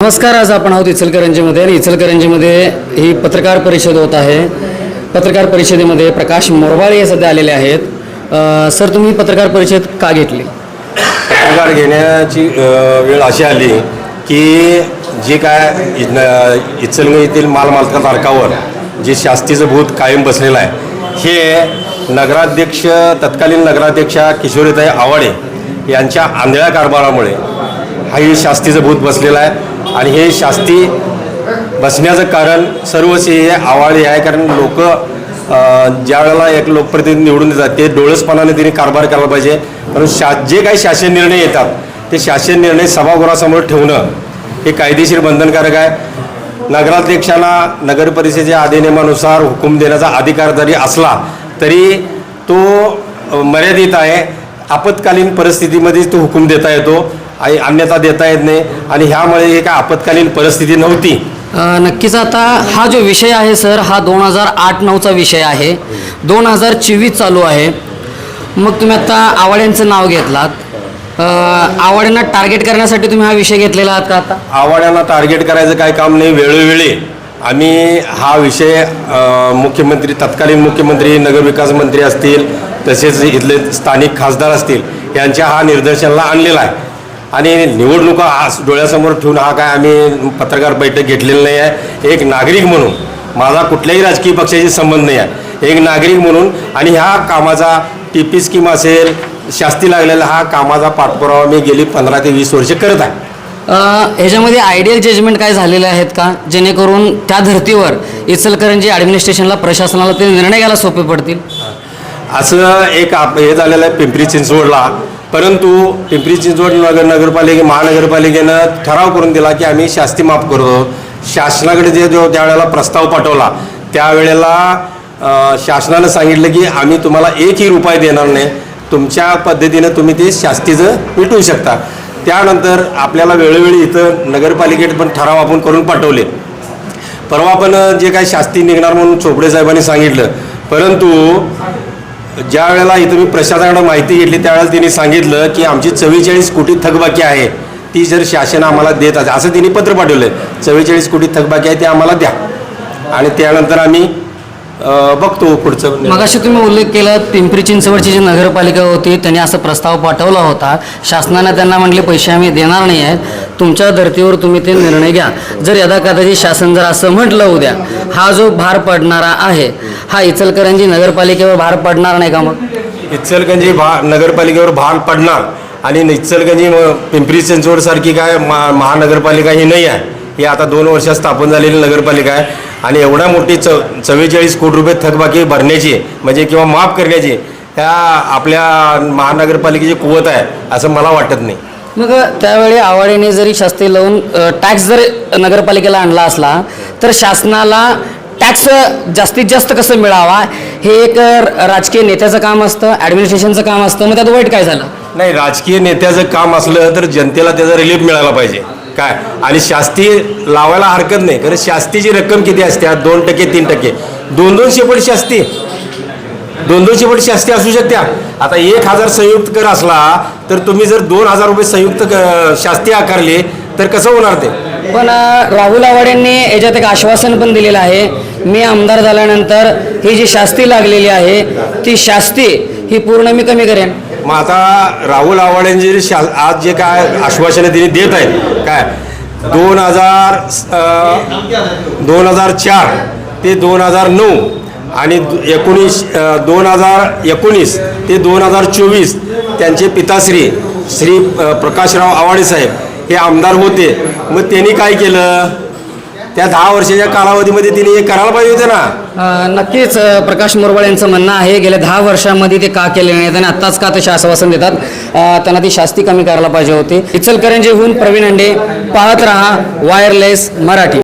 नमस्कार आज आपण आहोत इचलकरंजीमध्ये आणि इचलकरंजीमध्ये ही पत्रकार परिषद होत आहे. पत्रकार परिषदेमध्ये प्रकाश मोरवाळे हे सध्या आलेले आहेत. सर तुम्ही पत्रकार परिषद का घेतली? पत्रकार घेण्याची वेळ अशी आली की जे काय इ- येथील मालमालका तारकावर जे शास्तीचं भूत कायम बसलेलं आहे हे नगराध्यक्ष तत्कालीन नगराध्यक्षा किशोरीताई आवाडे यांच्या आंधळ्या कारभारामुळे हा हे शास्तीचं भूत बसलेलं आहे. आणि हे शास्ती बसण्याचं कारण सर्वस्वीय आवाळी आहे कारण लोक ज्या वेळेला एक लोकप्रतिनिधी निवडून देतात ते डोळसपणाने त्यांनी कारभार करायला पाहिजे. कारण शा जे काही शासन निर्णय येतात ते शासन निर्णय सभागृहासमोर ठेवणं हे कायदेशीर बंधनकारक आहे. नगराध्यक्षांना नगर परिषदेच्या अधिनियमानुसार हुकूम देण्याचा अधिकार जरी असला तरी तो मर्यादित आहे. आपत्कालीन परिस्थितीमध्येच तो हुकूम देता येतो. आणि अन्यथा देता येत नाही. आणि ह्यामुळे हे काय आपत्कालीन परिस्थिती नव्हती. अ, नक्कीच आता हा जो विषय आहे सर हा दोन हजार आठ नऊचा विषय आहे. दोन हजार चोवीस चालू आहे. मग तुम्ही आता आवाड्यांचं नाव घेतलात. अ, आवाड्यांना टार्गेट करण्यासाठी तुम्ही हा विषय घेतलेला आहात का आता? आवाड्यांना टार्गेट करायचं काय काम नाही. वेळोवेळी आम्ही हा विषय अ, मुख्यमंत्री तत्कालीन मुख्यमंत्री नगरविकास मंत्री असतील तसेच इथले स्थानिक खासदार असतील यांच्या हा निदर्शनाला आणलेला आहे. आणि निवडणुका हा डोळ्यासमोर ठेवून हा काय आम्ही पत्रकार बैठक घेतलेली नाही आहे. एक नागरिक म्हणून माझा कुठल्याही राजकीय पक्षाशी संबंध नाही आहे. एक नागरिक म्हणून आणि ह्या कामाचा टी पी स्कीम असेल शास्ती लागलेला हा कामाचा पाठपुरावा मी गेली पंधरा ते वीस वर्ष करत आहे. ह्याच्यामध्ये आयडियल जजमेंट काय झालेले आहेत का? जेणेकरून त्या धर्तीवर इचलकरंजी ॲडमिनिस्ट्रेशनला प्रशासनाला ते निर्णय घ्यायला सोपे पडतील? असं एक आप हे झालेलं आहे पिंपरी चिंचवडला. परंतु पिंपरी चिंचवड नगर नगरपालिके महानगरपालिकेनं ठराव करून दिला की आम्ही शास्ती माफ करतो. शासनाकडे जे जो त्यावेळेला प्रस्ताव पाठवला त्यावेळेला शासनानं सांगितलं की आम्ही तुम्हाला एकही रुपये देणार नाही. तुमच्या पद्धतीनं तुम्ही ते शास्तीचं मिटवू शकता. त्यानंतर आपल्याला वेळोवेळी इथं नगरपालिकेत पण ठराव आपण करून पाठवले. परवा पण जे काही शास्ती निघणार म्हणून चोपडे साहेबांनी सांगितलं. परंतु ज्या वेळेला इथं मी प्रशासनाकडे माहिती घेतली त्यावेळेला त्यांनी सांगितलं की आमची चव्वेचाळीस कोटी थकबाकी आहे ती जर शासन आम्हाला देत असेल असं त्यांनी पत्र पाठवलं चव्वेचाळीस कोटी थकबाकी आहे ते आम्हाला द्या. आणि त्यानंतर आम्ही बघतो पुढचं. मगाशी तुम्ही उल्लेख केला पिंपरी चिंचवडची जी नगरपालिका होती त्यांनी असा प्रस्ताव पाठवला होता. शासनाने त्यांना म्हटले पैसे आम्ही देणार नाही आहेत. तुमच्या धर्तीवर तुम्ही ते निर्णय घ्या. जर यदा कदाचित शासन जर असं म्हटलं उद्या हा जो भार पडणारा आहे हा इचलकरंजी नगरपालिकेवर भार पडणार नाही का मग? इचलगंजी भा नगरपालिकेवर भार पडणार. आणि इचलगंजी म- पिंपरी चिंचवडसारखी काय मा महानगरपालिका ही नाही आहे. ही आता दोन वर्षात स्थापन झालेली नगरपालिका आहे. आणि एवढ्या मोठी चौ चव्वेचाळीस कोटी रुपये थकबाकी भरण्याची म्हणजे किंवा माफ करण्याची ह्या आपल्या महानगरपालिकेची कुवत आहे असं मला वाटत नाही. मग त्यावेळी आवाडीने जरी शास्त्री लावून टॅक्स जर नगरपालिकेला आणला असला तर शासनाला टॅक्स जास्तीत जास्त कसं मिळावा? हे एक राजकीय नेत्याचं काम असतं ॲडमिनिस्ट्रेशनचं काम असतं मग त्यात वाईट काय झालं? नाही राजकीय नेत्याचं काम असलं तर जनतेला त्याचा रिलीफ मिळाला पाहिजे. काय? आणि शास्ती लावायला हरकत नाही. कारण शास्तीची रक्कम किती असते? दोन टक्के तीन टक्के. दोन दोन शेपट शास्ती. दोन दोन शेपट शास्ती असू शकत्या आता एक हजार संयुक्त कर असला तर तुम्ही जर दोन हजार रुपये संयुक्त शास्ती आकारली तर कसं होणार ते? पण राहुल आवाड यांनी याच्यात एक आश्वासन पण दिलेलं आहे. मी आमदार झाल्यानंतर ही जी शास्ती लागलेली आहे ती शास्ती ही पूर्ण मी कमी करेन. मग आता राहुल आव्हाडांचे जे शा आज जे काय आश्वासनं त्यांनी देत आहेत काय? दोन हजार दोन हजार चार ते दोन हजार नऊ आणि एकोणीस दोन हजार एकोणीस ते दोन हजार चोवीस त्यांचे पिताश्री श्री प्रकाशराव आवाडे साहेब हे आमदार होते. मग त्यांनी काय केलं? त्या दहा वर्षाच्या कालावधीमध्ये तिने हे करायला पाहिजे होते ना. अ, नक्कीच अ, प्रकाश मोरवाळ यांचं म्हणणं आहे गेल्या दहा वर्षामध्ये ते का केले नाहीत आणि आत्ताच का तसे आश्वासन देतात अ, त्यांना ती शास्ती कमी करायला पाहिजे होती. इचलकरंजीहून प्रवीण अंडे पाहत रहा वायरलेस मराठी.